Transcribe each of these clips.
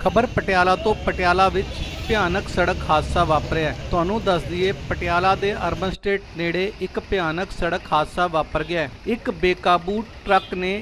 ਖਬਰ ਪਟਿਆਲਾ ਤੋਂ ਪਟਿਆਲਾ ਵਿੱਚ ਭਿਆਨਕ ਸੜਕ ਹਾਦਸਾ ਵਾਪਰਿਆ ਤੁਹਾਨੂੰ ਦੱਸ ਦਈਏ, ਪਟਿਆਲਾ ਦੇ ਅਰਬਨ ਸਟੇਟ ਨੇੜੇ ਇੱਕ ਭਿਆਨਕ ਸੜਕ ਹਾਦਸਾ ਵਾਪਰ ਗਿਆ ਇੱਕ ਬੇਕਾਬੂ ਟਰੱਕ ਨੇ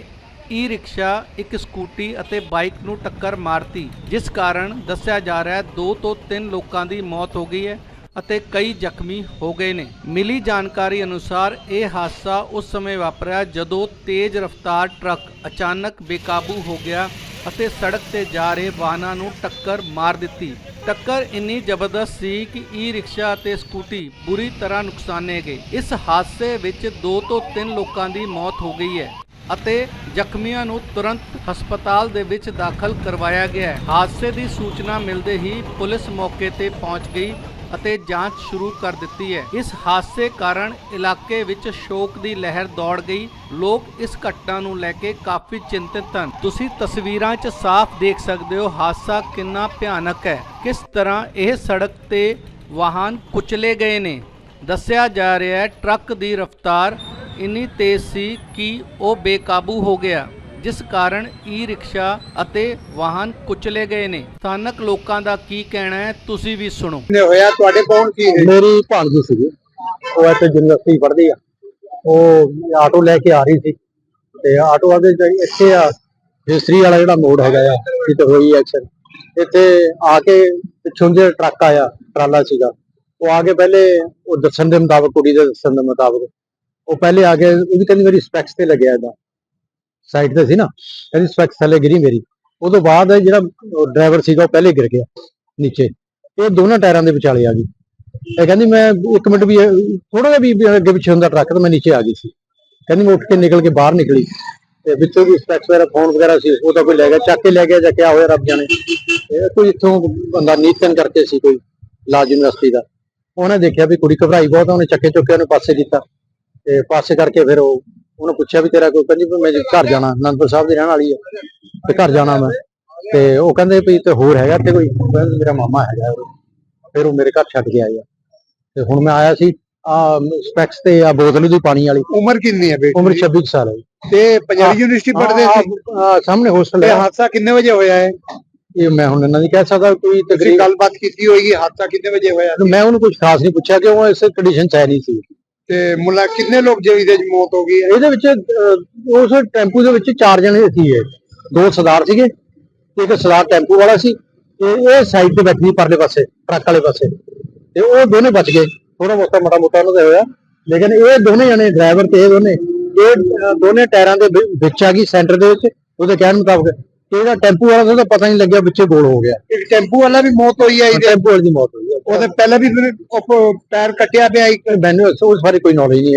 ਈ ਰਿਕਸ਼ਾ ਇੱਕ ਸਕੂਟੀ ਅਤੇ ਬਾਈਕ ਨੂੰ ਟੱਕਰ ਮਾਰਤੀ, ਜਿਸ ਕਾਰਨ ਦੱਸਿਆ ਜਾ ਰਿਹਾ ਹੈ 2 ਤੋਂ 3 ਲੋਕਾਂ ਦੀ ਮੌਤ ਹੋ ਗਈ ਹੈ ਅਤੇ ਕਈ ਜ਼ਖਮੀ ਹੋ ਗਏ ਨੇ। ਮਿਲੀ ਜਾਣਕਾਰੀ ਅਨੁਸਾਰ ਇਹ ਹਾਦਸਾ ਉਸ ਸਮੇਂ ਵਾਪਰਿਆ ਜਦੋਂ ਤੇਜ਼ ਰਫ਼ਤਾਰ ਟਰੱਕ ਅਚਾਨਕ ਬੇਕਾਬੂ ਹੋ ਗਿਆ ਅਤੇ ਸੜਕ ਤੇ ਜਾ ਰਹੇ ਵਾਹਨਾਂ ਨੂੰ ਟੱਕਰ ਮਾਰ ਦਿੱਤੀ। ਟੱਕਰ ਇੰਨੀ ਜ਼ਬਰਦਸਤ ਸੀ ਕਿ ਈ ਰਿਕਸ਼ਾ ਅਤੇ ਸਕੂਟੀ ਬੁਰੀ ਤਰ੍ਹਾਂ ਨੁਕਸਾਨੇ ਗਏ। ਇਸ ਹਾਦਸੇ ਵਿੱਚ 2 ਤੋਂ 3 ਲੋਕਾਂ ਦੀ ਮੌਤ ਹੋ ਗਈ ਹੈ ਅਤੇ ਜ਼ਖਮੀਆਂ ਨੂੰ ਤੁਰੰਤ ਹਸਪਤਾਲ ਦੇ ਵਿੱਚ ਦਾਖਲ ਕਰਵਾਇਆ ਗਿਆ ਹੈ। ਹਾਦਸੇ ਦੀ ਸੂਚਨਾ ਮਿਲਦੇ ਹੀ ਪੁਲਿਸ ਮੌਕੇ ਤੇ ਪਹੁੰਚ ਗਈ ਅਤੇ ਜਾਂਚ ਸ਼ੁਰੂ ਕਰ ਦਿੱਤੀ ਹੈ। ਇਸ ਹਾਦਸੇ ਕਾਰਨ ਇਲਾਕੇ ਵਿੱਚ ਸ਼ੋਕ ਦੀ ਲਹਿਰ ਦੌੜ ਗਈ। ਲੋਕ ਇਸ ਘਟਨਾ ਨੂੰ ਲੈ ਕੇ ਕਾਫੀ ਚਿੰਤਿਤ ਹਨ। ਤੁਸੀਂ ਤਸਵੀਰਾਂ 'ਚ ਸਾਫ਼ ਦੇਖ ਸਕਦੇ ਹੋ ਹਾਦਸਾ ਕਿੰਨਾ ਭਿਆਨਕ ਹੈ। ਕਿਸ ਤਰ੍ਹਾਂ ਇਹ ਸੜਕ ਤੇ ਵਾਹਨ ਕੁਚਲੇ ਗਏ ਨੇ? ਦੱਸਿਆ ਜਾ ਰਿਹਾ ਹੈ, ਟਰੱਕ ਦੀ ਰਫ਼ਤਾਰ ਇੰਨੀ ਤੇਜ਼ ਸੀ ਕਿ ਉਹ ਬੇਕਾਬੂ ਹੋ ਗਿਆ। ਜਿਸ ਕਾਰਨ ਈ ਰਿਕਸ਼ਾ ਅਤੇ ਵਾਹਨ ਕੁਚਲੇ ਗਏ ਨੇ। ਸਥਾਨਕ ਲੋਕਾਂ ਦਾ ਕੀ ਕਹਿਣਾ ਹੈ ਤੁਸੀਂ ਵੀ ਸੁਣੋ। ਨੇ ਹੋਇਆ ਤੁਹਾਡੇ ਕੌਣ ਕੀ ਹੈ? ਮੇਰੀ ਭਾਣਜੀ ਸੀਗੀ। ਉਹ ਇੱਥੇ ਯੂਨੀਵਰਸਿਟੀ ਪੜ੍ਹਦੀ ਆ। ਉਹ ਆਟੋ ਲੈ ਕੇ ਆ ਰਹੀ ਸੀ। ਤੇ ਆਟੋ ਵਾਲੇ ਇੱਥੇ ਆ ਹਿਸਟਰੀ ਵਾਲਾ ਜਿਹੜਾ ਮੋੜ ਹੈਗਾ ਆ ਜਿੱਥੇ ਹੋਈ ਐਕਸ਼ਨ ਇੱਥੇ ਆ ਕੇ ਪਿੱਛੋਂ ਜੇ ਟਰੱਕ ਆਇਆ ਟਰਾਲਾ ਸੀਗਾ ਉਹ ਆ ਕੇ ਪਹਿਲੇ ਉਹ ਦੱਸਣ ਦੇ ਮੁਤਾਬਕ ਕੁੜੀ ਦੇ ਦੱਸਣ ਦੇ ਮੁਤਾਬਕ ਉਹ ਪਹਿਲੇ ਆ ਕੇ ਉਹਦੀ ਕਹਿੰਦੀ ਮੇਰੀ ਸਪੈਕਸ ਤੇ ਲੱਗਿਆ ਇਹਦਾ ਸਾਈਡ ਤੇ ਸੀ ਨਾ ਕਹਿੰਦੀ ਸਪੈਕਸ ਥੱਲੇ ਗਿਰੀ ਮੇਰੀ। ਉਹ ਤੋਂ ਬਾਅਦ ਜਿਹੜਾ ਡਰਾਈਵਰ ਸੀਗਾ, ਉਹ ਪਹਿਲੇ ਗਿਰ ਗਿਆ, ਨੀਚੇ। ਇਹ ਦੋਨਾਂ ਟਾਇਰਾਂ ਦੇ ਵਿਚਾਲੇ ਆ ਗਈ। ਇਹ ਕਹਿੰਦੀ, ਮੈਂ ਇੱਕ ਮਿੰਟ ਵੀ ਥੋੜਾ ਜਿਹਾ ਵੀ ਅੱਗੇ ਪਿੱਛੇ ਹੁੰਦਾ ਟਰੱਕ, ਤੇ ਮੈਂ ਨੀਚੇ ਆ ਗਈ ਸੀ। ਕਹਿੰਦੀ, ਮੈਂ ਉੱਠ ਕੇ ਨਿਕਲ ਕੇ ਬਾਹਰ ਨਿਕਲੀ। ਤੇ ਵਿੱਚੋਂ ਵੀ ਸਪੈਕਸ ਵਗੈਰਾ ਫੋਨ ਵਗੈਰਾ ਸੀ, ਉਹ ਤਾਂ ਕੋਈ ਲੈ ਗਿਆ, ਚੱਕ ਕੇ ਲੈ ਗਿਆ ਜਾਂ ਕਿਆ ਹੋਇਆ ਰੱਬ ਜਾਣੇ। ਕੋਈ ਇੱਥੋਂ ਬੰਦਾ ਨੀਤਨ ਕਰਕੇ ਸੀ, ਕੋਈ ਲਾਜ ਯੂਨੀਵਰਸਿਟੀ ਦਾ। ਉਹਨੇ ਦੇਖਿਆ ਵੀ ਕੁੜੀ ਘਬਰਾਈ ਬਹੁਤ, ਉਹਨੇ ਚੱਕੇ ਚੁੱਕੇ ਉਹਨੇ ਪਾਸੇ ਕੀਤਾ। ਤੇ ਪਾਸੇ ਕਰਕੇ ਫਿਰ ਉਹ ਉਹਨੂੰ ਪੁੱਛਿਆ ਵੀ ਤੇਰਾ ਕੋਈ ਕਹਿੰਦੀ ਵੀ ਮੈਂ ਘਰ ਜਾਣਾ ਅਨੰਦਪੁਰ ਸਾਹਿਬ ਦੀ ਰਹਿਣ ਵਾਲੀ ਹੈ ਤੇ ਘਰ ਜਾਣਾ ਮੈਂ। ਤੇ ਉਹ ਕਹਿੰਦੇ ਵੀ ਤੇ ਹੋਰ ਹੈਗਾ ਤੇ ਕੋਈ? ਮੇਰਾ ਮਾਮਾ ਹੈਗਾ। ਫਿਰ ਉਹ ਮੇਰੇ ਘਰ ਛੱਡ ਕੇ ਆਇਆ ਤੇ ਹੁਣ ਮੈਂ ਆਇਆ ਸੀ ਆ ਸਪੈਕਸ ਤੇ ਆ ਬੋਤਲ ਦੀ ਪਾਣੀ ਵਾਲੀ। ਉਮਰ ਕਿੰਨੀ ਹੈ ਬੇਟੀ? ਉਮਰ ਦੀ? 26 ਕੁ ਸਾਲ ਹੈ। ਤੇ ਪੰਜਾਬੀ ਯੂਨੀਵਰਸਿਟੀ ਪੜ੍ਹਦੇ ਸੀ? ਸਾਹਮਣੇ ਹੋਸਟਲ ਹੈ। ਹਾਦਸਾ ਕਿੰਨੇ ਵਜੇ ਹੋਇਆ ਹੈ ਇਹ ਮੈਂ ਹੁਣ ਇਹਨਾਂ ਦੀ ਕਹਿ ਸਕਦਾ ਕੋਈ ਤਕਰੀਬ ਗੱਲਬਾਤ ਕੀਤੀ ਹੋਏਗੀ ਹਾਦਸਾ ਕਿੰਨੇ ਵਜੇ ਹੋਇਆ? ਮੈਂ ਉਹਨੂੰ ਕੁਝ ਖਾਸ ਨਹੀਂ ਪੁੱਛਿਆ ਕਿ ਉਹ ਇਸ ਕੰਡੀਸ਼ਨ ਚ ਹੈ ਨਹੀਂ ਸੀ। ਤੇ ਮੁੱਲਾ ਕਿੰਨੇ ਲੋਕ ਜਿਹੜੀ ਦੇ ਮੌਤ ਹੋ ਗਈ ਹੈ? ਇਹਦੇ ਵਿੱਚ ਅਹ, ਉਸ ਟੈਂਪੂ ਦੇ ਵਿੱਚ ਚਾਰ ਜਣੇ ਸੀ ਇਹ। ਦੋ ਸਰਦਾਰ ਸੀਗੇ ਇੱਕ ਸਰਦਾਰ ਟੈਂਪੂ ਵਾਲਾ ਸੀ ਤੇ ਇਹ ਸਾਈਡ ਤੇ ਬੈਠੀ ਪਰਲੇ ਪਾਸੇ ਟਰੱਕ ਵਾਲੇ ਪਾਸੇ। ਤੇ ਉਹ ਦੋਨੇ ਬਚ ਗਏ। ਥੋੜਾ ਬਹੁਤਾ ਮੋਟਾ ਮੋਟਾ ਉਹਨਾਂ ਦਾ ਹੋਇਆ। ਲੇਕਿਨ ਇਹ ਦੋਨੇ ਜਣੇ ਡਰਾਈਵਰ ਤੇ ਇਹ ਦੋਨੇ ਇਹ ਅਹ, ਦੋਨੇ ਟਾਇਰਾਂ ਦੇ ਵਿ- ਵਿੱਚ ਆ ਗਈ ਸੈਂਟਰ ਦੇ ਵਿੱਚ। ਉਹਦੇ ਕਹਿਣ ਮੁਤਾਬਕ ਤੇ ਇਹਦਾ ਟੈਂਪੂ ਵਾਲਾ ਦਾ ਤਾਂ ਪਤਾ ਨਹੀਂ ਲੱਗਿਆ ਵਿੱਚੇ ਗੋਲ ਹੋ ਗਿਆ। ਇੱਕ ਟੈਂਪੂ ਵਾਲਾ ਵੀ ਮੌਤ ਹੋਈ ਹੈ ਇਹਦੇ। ਟੈਂਪੂ ਵਾਲੇ ਦੀ ਮੌਤ ਹੋਈ ਉਹਦੇ ਪਹਿਲਾਂ ਵੀ ਉਹਨੇ ਉਹ ਪੈਰ ਕੱਟਿਆ ਪਿਆ ਇੱਕ, ਮੈਨੂੰ ਉਸ ਬਾਰੇ ਕੋਈ ਨੌਲੇਜ ਨਹੀਂ